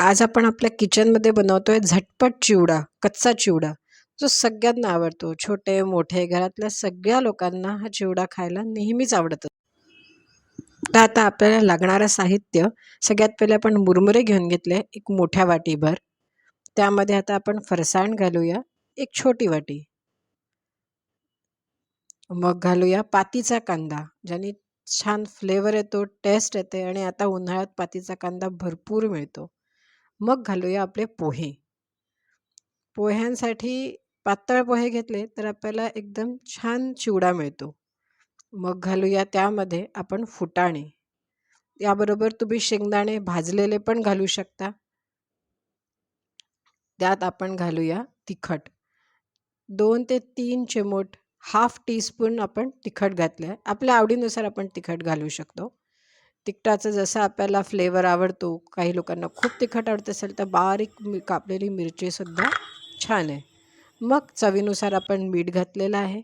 आज आपण आपल्या किचनमध्ये बनवतोय झटपट चिवडा कच्चा चिवडा जो सगळ्यांना आवडतो. छोटे मोठे घरातल्या सगळ्या लोकांना हा चिवडा खायला नेहमीच आवडत. तर आता आपल्याला लागणारं साहित्य सगळ्यात पहिले आपण मुरमुरे घेऊन घेतले एक मोठ्या वाटीभर. त्यामध्ये आता आपण फरसाण घालूया एक छोटी वाटी. मग घालूया पातीचा कांदा ज्याने छान फ्लेवर येतो टेस्ट येते आणि आता उन्हाळ्यात पातीचा कांदा भरपूर मिळतो. मग घालूया आपले पोहे. पोह्यांसाठी पातळ पोहे घेतले तर आपल्याला एकदम छान चिवडा मिळतो. मग घालूया त्यामध्ये आपण फुटाणे. याबरोबर तुम्ही शेंगदाणे भाजलेले पण घालू शकता. त्यात आपण घालूया तिखट. दोन ते तीन चिमूट हाफ टीस्पून आपण तिखट घातले आहे आपल्या आवडीनुसार आपण तिखट घालू शकतो. तिखटाचं जसं आपल्याला फ्लेवर आवडतो काही लोकांना खूप तिखट आवडत असेल तर बारीक मि कापलेली मिरचीसुद्धा छान आहे. मग चवीनुसार आपण मीठ घातलेलं आहे.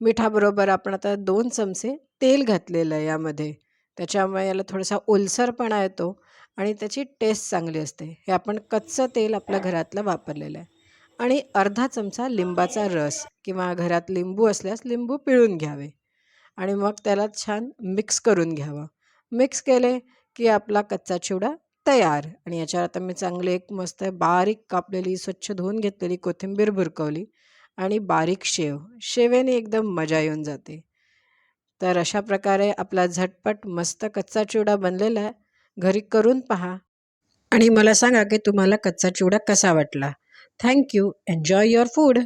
मिठाबरोबर आपण आता दोन चमचे तेल घातलेलं आहे यामध्ये. त्याच्यामुळे याला थोडासा ओलसरपणा येतो आणि त्याची टेस्ट चांगली असते. हे आपण कच्चं तेल आपल्या घरातलं वापरलेलं आहे. आणि अर्धा चमचा लिंबाचा रस किंवा घरात लिंबू असल्यास लिंबू पिळून घ्यावे. आणि मग त्याला छान मिक्स करून घ्यावं. मिक्स केले की आपला कच्चा चिवडा तयार. आणि याच्यावर आता मी चांगले एक मस्त बारीक कापलेली स्वच्छ धुवून घेतलेली कोथिंबीर भुरकवली आणि बारीक शेव. शेवेने एकदम मजा येऊन जाते. तर अशा प्रकारे आपला झटपट मस्त कच्चा चिवडा बनलेला आहे. घरी करून पहा. आणि मला सांगा की तुम्हाला कच्चा चिवडा कसा वाटला? Thank you enjoy your food